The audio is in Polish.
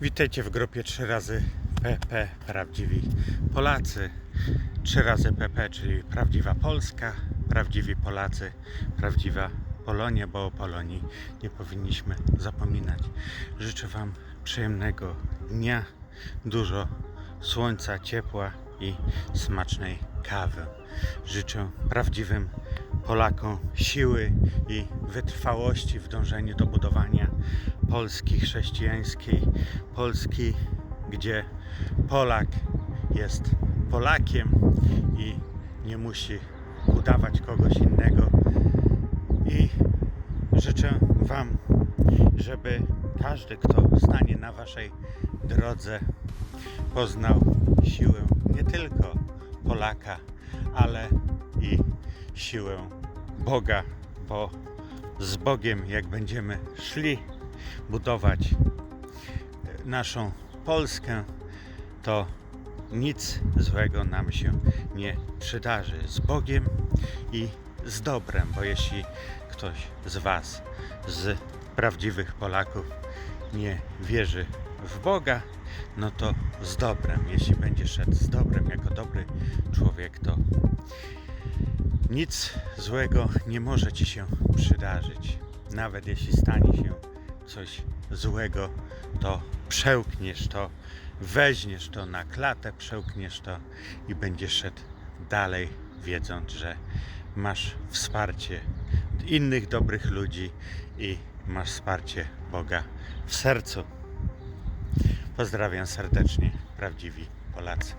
Witajcie w grupie 3 razy PP Prawdziwi Polacy. 3 razy PP, czyli prawdziwa Polska, prawdziwi Polacy, prawdziwa Polonia, bo o Polonii nie powinniśmy zapominać. Życzę Wam przyjemnego dnia, dużo słońca, ciepła i smacznej kawy. Życzę prawdziwym Polakom siły i wytrwałości w dążeniu do budowania Polski chrześcijańskiej, Polski, gdzie Polak jest Polakiem i nie musi udawać kogoś innego. I życzę Wam, żeby każdy, kto stanie na Waszej drodze, poznał siłę nie tylko Polaka, ale siłę Boga, bo z Bogiem, jak będziemy szli budować naszą Polskę, to nic złego nam się nie przydarzy. Z Bogiem i z dobrem, bo jeśli ktoś z Was, z prawdziwych Polaków, nie wierzy w Boga, no to z dobrem. Jeśli będzie szedł z dobrem jako dobry człowiek, to nic złego nie może ci się przydarzyć. Nawet jeśli stanie się coś złego, to przełkniesz to, weźmiesz to na klatę, przełkniesz to i będziesz szedł dalej, wiedząc, że masz wsparcie innych dobrych ludzi i masz wsparcie Boga w sercu. Pozdrawiam serdecznie, prawdziwi Polacy.